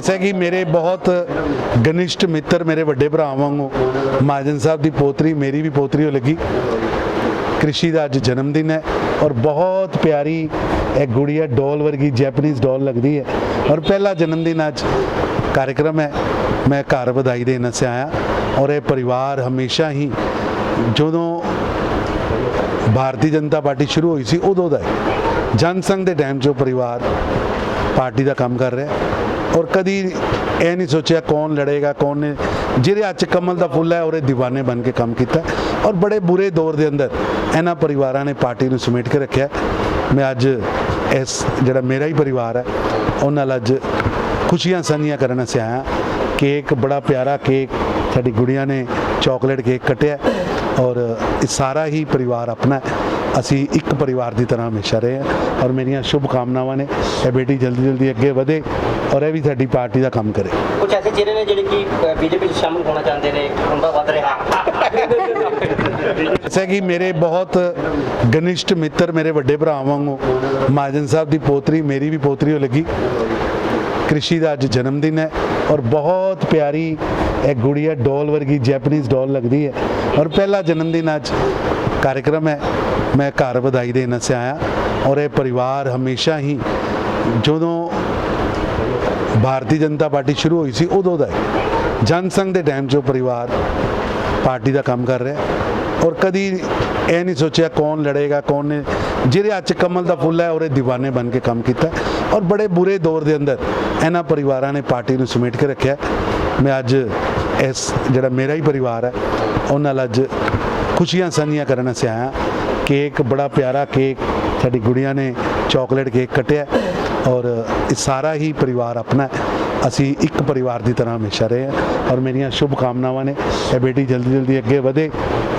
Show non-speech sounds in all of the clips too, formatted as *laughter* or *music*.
ਐਸਾ ਕਿ ਮੇਰੇ ਬਹੁਤ ਗਨਿਸ਼ਟ ਮਿੱਤਰ ਮੇਰੇ ਵੱਡੇ ਭਰਾ ਵਾਂਗੂ ਮਾਜਨ ਸਾਹਿਬ ਦੀ ਪੋਤਰੀ, ਮੇਰੀ ਵੀ ਪੋਤਰੀ ਹੋ ਲੱਗੀ। ਕ੍ਰਿਸ਼ੀ ਦਾ ਅੱਜ ਜਨਮ ਦਿਨ ਹੈ ਔਰ ਬਹੁਤ ਪਿਆਰੀ ਇਹ ਗੁੜੀਆ ਡੋਲ ਵਰਗੀ ਜੈਪਨੀਜ਼ ਡੋਲ ਲੱਗਦੀ ਹੈ। ਔਰ ਪਹਿਲਾ ਜਨਮ ਦਿਨ ਅੱਜ ਕਾਰਜਕ੍ਰਮ ਹੈ। ਮੈਂ ਘਰ ਵਧਾਈ ਦੇਣ ਸੇ ਆਇਆ ਔਰ ਇਹ ਪਰਿਵਾਰ ਹਮੇਸ਼ਾ ਹੀ ਜਦੋਂ ਭਾਰਤੀ ਜਨਤਾ ਪਾਰਟੀ ਸ਼ੁਰੂ ਹੋਈ ਸੀ ਉਦੋਂ ਦਾ ਜਨ ਸੰਘ ਦੇ ਟਾਈਮ 'ਚ ਪਰਿਵਾਰ ਪਾਰਟੀ ਦਾ ਕੰਮ ਕਰ ਰਿਹਾ ਔਰ ਕਦੀ ਇਹ ਨਹੀਂ ਸੋਚਿਆ ਕੌਣ ਲੜੇਗਾ, ਕੌਣ ਨੇ ਜਿਹਦੇ ਹੱਥ ਕਮਲ ਦਾ ਫੁੱਲ ਹੈ ਉਹਦੇ ਦੀਵਾਨੇ ਬਣ ਕੇ ਕੰਮ ਕੀਤਾ ਔਰ ਬੜੇ ਬੁਰੇ ਦੌਰ ਦੇ ਅੰਦਰ ਇਹਨਾਂ ਪਰਿਵਾਰਾਂ ਨੇ ਪਾਰਟੀ ਨੂੰ ਸਮੇਟ ਕੇ ਰੱਖਿਆ ਮੈਂ ਅੱਜ ਇਸ ਜਿਹੜਾ ਮੇਰਾ ਹੀ ਪਰਿਵਾਰ ਹੈ, ਉਹਨਾਂ ਨਾਲ ਅੱਜ ਖੁਸ਼ੀਆਂ ਸਾਂਝੀਆਂ ਕਰਨ ਵਾਸਤੇ ਆਇਆ ਕੇਕ ਬੜਾ ਪਿਆਰਾ ਕੇਕ, ਸਾਡੀ ਗੁੜੀਆਂ ਨੇ ਚਾਕਲੇਟ ਕੇਕ ਕੱਟਿਆ ਔਰ ਇਹ ਸਾਰਾ ਹੀ ਪਰਿਵਾਰ ਆਪਣਾ ਅਸੀਂ ਇੱਕ ਪਰਿਵਾਰ ਦੀ ਤਰ੍ਹਾਂ ਹਮੇਸ਼ਾ ਰਹੇ ਹਾਂ ਔਰ ਮੇਰੀਆਂ ਸ਼ੁਭ ਕਾਮਨਾਵਾਂ ਨੇ। ਇਹ ਬੇਟੀ ਜਲਦੀ ਜਲਦੀ ਅੱਗੇ ਵਧੇ ਔਰ ਇਹ ਵੀ ਸਾਡੀ ਪਾਰਟੀ ਦਾ ਕੰਮ ਕਰੇ। ਕੁਝ ਐਸੇ ਚਿਹਰੇ ਨੇ ਜਿਹੜੇ ਕਿ ਬੀਜੇਪੀ ਵਿੱਚ ਸ਼ਾਮਲ ਹੋਣਾ ਚਾਹੁੰਦੇ ਨੇ ਹੁੰਦਾ ਵੱਧ ਰਿਹਾ। ਜਿਵੇਂ ਕਿ ਮੇਰੇ ਬਹੁਤ ਗਨਿਸ਼ਟ ਮਿੱਤਰ ਮੇਰੇ ਵੱਡੇ ਭਰਾ ਵਾਂਗੂ ਮਾਜਨ ਸਾਹਿਬ ਦੀ ਪੋਤਰੀ ਮੇਰੀ ਵੀ ਪੋਤਰੀ ਹੋ ਲੱਗੀ। ਕ੍ਰਿਸ਼ੀ ਦਾ ਅੱਜ ਜਨਮ ਦਿਨ ਹੈ ਔਰ ਬਹੁਤ ਪਿਆਰੀ ਇਹ ਗੁੜੀਆ ਡੋਲ ਵਰਗੀ ਜੈਪਨੀਜ਼ ਡੋਲ ਲੱਗਦੀ ਹੈ। ਔਰ ਪਹਿਲਾ ਜਨਮ ਦਿਨ ਅੱਜ ਕਾਰਜਕ੍ਰਮ ਹੈ। ਮੈਂ ਘਰ ਵਧਾਈ ਦੇਣ ਵਾਸਤੇ ਆਇਆ ਔਰ ਇਹ ਪਰਿਵਾਰ ਹਮੇਸ਼ਾ ਹੀ ਜਦੋਂ ਭਾਰਤੀ ਜਨਤਾ ਪਾਰਟੀ ਸ਼ੁਰੂ ਹੋਈ ਸੀ ਉਦੋਂ ਦਾ ਹੈ। ਜਨਸੰਘ ਦੇ ਟਾਈਮ 'ਚ ਉਹ ਪਰਿਵਾਰ ਪਾਰਟੀ ਦਾ ਕੰਮ ਕਰ ਰਿਹਾ ਔਰ ਕਦੀ ਇਹ ਨਹੀਂ ਸੋਚਿਆ ਕੌਣ ਲੜੇਗਾ, ਕੌਣ ਨੇ ਜਿਹੜੇ ਅੱਜ ਕਮਲ ਦਾ ਫੁੱਲ ਹੈ ਉਹਦੇ ਦੀਵਾਨੇ ਬਣ ਕੇ ਕੰਮ ਕੀਤਾ ਔਰ ਬੜੇ ਬੁਰੇ ਦੌਰ ਦੇ ਅੰਦਰ ਇਹਨਾਂ ਪਰਿਵਾਰਾਂ ਨੇ ਪਾਰਟੀ ਨੂੰ ਸਮੇਟ ਕੇ ਰੱਖਿਆ। ਮੈਂ ਅੱਜ ਇਸ ਜਿਹੜਾ ਮੇਰਾ ਹੀ ਪਰਿਵਾਰ ਹੈ ਉਹਨਾਂ ਨਾਲ ਅੱਜ ਖੁਸ਼ੀਆਂ ਸਾਂਝੀਆਂ ਕਰਨ ਵਾਸਤੇ ਆਇਆ ਕੇਕ ਬੜਾ ਪਿਆਰਾ ਕੇਕ ਸਾਡੀ ਗੁੜੀਆਂ ਨੇ ਚਾਕਲੇਟ ਕੇਕ ਕੱਟਿਆ ਔਰ ਇਹ ਸਾਰਾ ਹੀ ਪਰਿਵਾਰ ਆਪਣਾ ਹੈ। ਅਸੀਂ ਇੱਕ ਪਰਿਵਾਰ ਦੀ ਤਰ੍ਹਾਂ ਹਮੇਸ਼ਾ ਰਹੇ ਹਾਂ ਔਰ ਮੇਰੀਆਂ ਸ਼ੁਭ ਕਾਮਨਾਵਾਂ ਨੇ। ਇਹ ਬੇਟੀ ਜਲਦੀ ਜਲਦੀ ਅੱਗੇ ਵਧੇ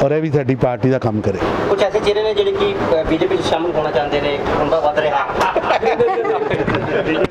ਔਰ ਇਹ ਵੀ ਸਾਡੀ ਪਾਰਟੀ ਦਾ ਕੰਮ ਕਰੇ। ਕੁਝ ਐਸੇ ਚਿਹਰੇ ਨੇ ਜਿਹੜੇ ਕਿ ਬੀਜੇਪੀ ਚ ਸ਼ਾਮਲ ਹੋਣਾ ਚਾਹੁੰਦੇ ਨੇ ਹੁੰਦਾ ਵੱਧ ਰਿਹਾ। *laughs*